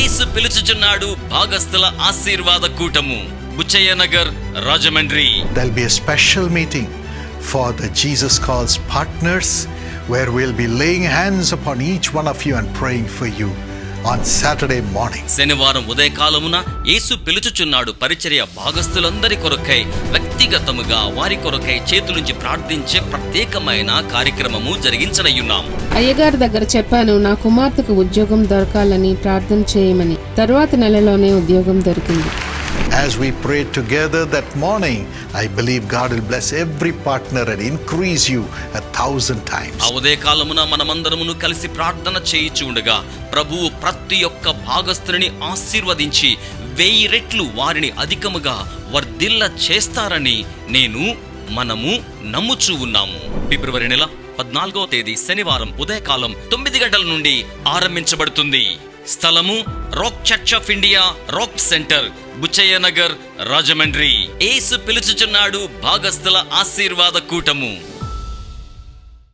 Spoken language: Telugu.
ఏసు పిలుచుచున్నాడు భాగస్థుల ఆశీర్వాద కూటము Buchaiah Nagar Rajahmundry There'll be a special meeting for the Jesus Calls partners where we'll be laying hands upon each one of you and praying for you on Saturday morning. శనివారం ఉదయకాలమున యేసు పిలుచుచున్నాడు. పరిచర్య భాగస్థులందరి కొరకై వ్యక్తిగతముగా వారి కొరకై చేతులుంచి ప్రార్థించే ప్రత్యేకమైన కార్యక్రమము జరిగించనయ్యున్నాం అయ్యగారి దగ్గర చెప్పాను నా కుమార్తెకు ఉద్యోగం దొరకాలని ప్రార్థన చేయమని. తరువాత నెలలోనే ఉద్యోగం దొరికింది. As we prayed together that morning, I believe God will bless every partner and increase you a thousand times. ఆ ఉదయకాలమున మనమందరమును కలిసి ప్రార్థన చేయిచు ఉండగా ప్రభువు ప్రతి ఒక్క భాగస్థుని ఆశీర్వదించి వెయ్యి రెట్లు వారిని అధికముగా వర్ధిల్ల చేస్తారని నేను మనము నమ్ముచూ ఉన్నాము ఫిబ్రవరి నెల పద్నాలుగో తేదీ శనివారం ఉదయకాలం తొమ్మిది గంటల నుండి ఆరంభించబడుతుంది స్థలము rock church of India rock centre Buchaiah Nagar Rajahmundry Yesu పిలుచుచున్నాడు భాగస్థుల ఆశీర్వాద కూటము.